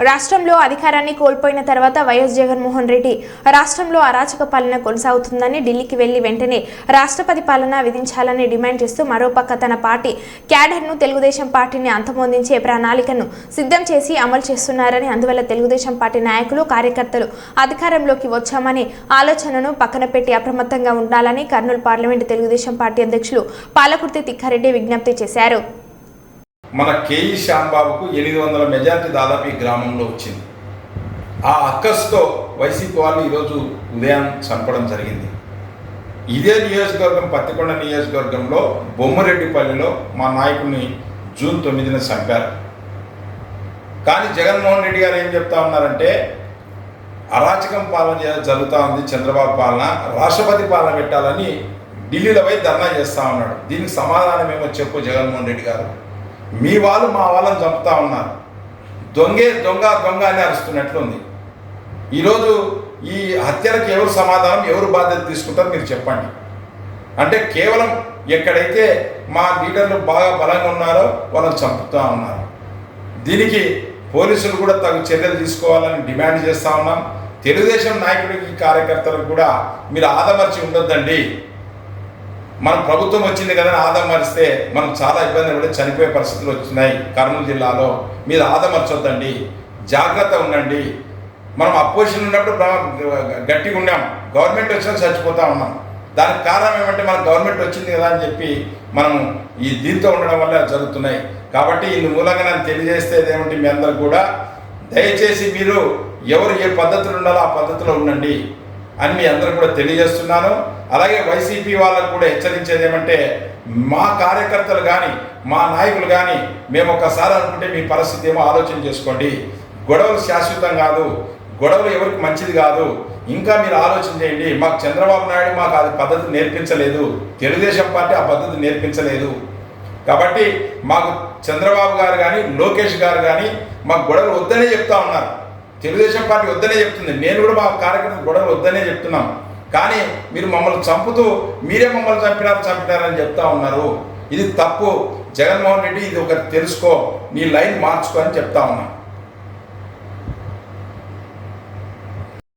రాష్ట్రంలో అధికారాన్ని కోల్పోయిన తర్వాత వైఎస్ జగన్మోహన్ రెడ్డి రాష్ట్రంలో అరాచక పాలన కొనసాగుతుందని ఢిల్లీకి వెళ్ళి వెంటనే రాష్ట్రపతి పాలన విధించాలని డిమాండ్ చేస్తూ మరోపక్క తన పార్టీ క్యాడర్ను తెలుగుదేశం పార్టీని అంతమొందించే ప్రణాళికను సిద్ధం చేసి అమలు చేస్తున్నారని అందువల్ల తెలుగుదేశం పార్టీ నాయకులు కార్యకర్తలు అధికారంలోకి వచ్చామని ఆలోచనను పక్కన పెట్టి అప్రమత్తంగా ఉండాలని కర్నూలు పార్లమెంటు తెలుగుదేశం పార్టీ అధ్యక్షులు పాలకుర్తి తిక్కారెడ్డి విజ్ఞప్తి చేశారు. మన కేఈ శ్యాంబాబుకు ఎనిమిది వందల మెజార్టీ దాదాపు ఈ గ్రామంలో వచ్చింది. ఆ అక్కస్తో వైసీపీ వాళ్ళు ఈరోజు ఉదయం చంపడం జరిగింది. ఇదే నియోజకవర్గం పత్తికొండ నియోజకవర్గంలో బొమ్మరెడ్డిపల్లిలో మా నాయకుడిని జూన్ తొమ్మిదిన చంపారు. కానీ జగన్మోహన్ రెడ్డి గారు ఏం చెప్తా ఉన్నారంటే అరాచకం పాలన జరుగుతూ ఉంది చంద్రబాబు పాలన రాష్ట్రపతి పాలన పెట్టాలని ఢిల్లీలో పోయి ధర్నా చేస్తూ ఉన్నాడు. దీనికి సమాధానం ఏమో చెప్పు జగన్మోహన్ రెడ్డి గారు. మీ వాళ్ళు మా వాళ్ళని చంపుతా ఉన్నారు. దొంగే దొంగ దొంగ అని అరుస్తున్నట్లుంది. ఈరోజు ఈ హత్యలకు ఎవరు సమాధానం ఎవరు బాధ్యత తీసుకుంటారు మీరు చెప్పండి. అంటే కేవలం ఎక్కడైతే మా లీడర్లు బాగా బలంగా ఉన్నారో వాళ్ళని చంపుతూ ఉన్నారు. దీనికి పోలీసులు కూడా తగు చర్యలు తీసుకోవాలని డిమాండ్ చేస్తూ ఉన్నాం. తెలుగుదేశం నాయకుడికి కార్యకర్తలకు కూడా మీరు ఆదమర్చి ఉండొద్దండి. మన ప్రభుత్వం వచ్చింది కదా ఆదమరిస్తే మనం చాలా ఇబ్బంది పడి చనిపోయే పరిస్థితులు వచ్చినాయి. కర్నూలు జిల్లాలో మీరు ఆదమర్చొద్దండి జాగ్రత్త ఉండండి. మనం అపోజిషన్ ఉన్నప్పుడు గట్టిగా ఉన్నాం గవర్నమెంట్ వచ్చినా చచ్చిపోతా ఉన్నాం. దానికి కారణం ఏమంటే మన గవర్నమెంట్ వచ్చింది కదా అని చెప్పి మనం ఈ దీంతో ఉండడం వల్ల జరుగుతున్నాయి. కాబట్టి ఇందు మూలంగా నేను తెలియజేస్తే ఏమిటి మీ అందరు కూడా దయచేసి మీరు ఎవరు ఏ పద్ధతులు ఉండాలో ఆ పద్ధతిలో ఉండండి. అని మీ అందరూ కూడా తెలియజేస్తున్నాను. అలాగే వైసీపీ వాళ్ళకు కూడా హెచ్చరించేది ఏమంటే మా కార్యకర్తలు కానీ మా నాయకులు కానీ మేము ఒకసారి అనుకుంటే మీ పరిస్థితి ఏమో ఆలోచన చేసుకోండి. గొడవలు శాశ్వతం కాదు గొడవలు ఎవరికి మంచిది కాదు. ఇంకా మీరు ఆలోచన చేయండి మాకు చంద్రబాబు నాయుడు మాకు అది పద్ధతి నేర్పించలేదు. తెలుగుదేశం పార్టీ ఆ పద్ధతి నేర్పించలేదు. కాబట్టి మాకు చంద్రబాబు గారు కానీ లోకేష్ గారు కానీ మాకు గొడవలు వద్దనే చెప్తా ఉన్నారు. తెలుగుదేశం పార్టీ వద్దనే చెప్తుంది. నేను కూడా మా కార్యక్రమం గొడవలు వద్దనే చెప్తున్నాం కానీ మీరు మమ్మల్ని చంపుతూ మీరే మమ్మల్ని చంపినారు చంపినారని చెప్తా ఉన్నారు. ఇది తప్పు. జగన్మోహన్ రెడ్డి ఇది ఒకటి తెలుసుకో నీ లైన్ మార్చుకో అని చెప్తా ఉన్నా.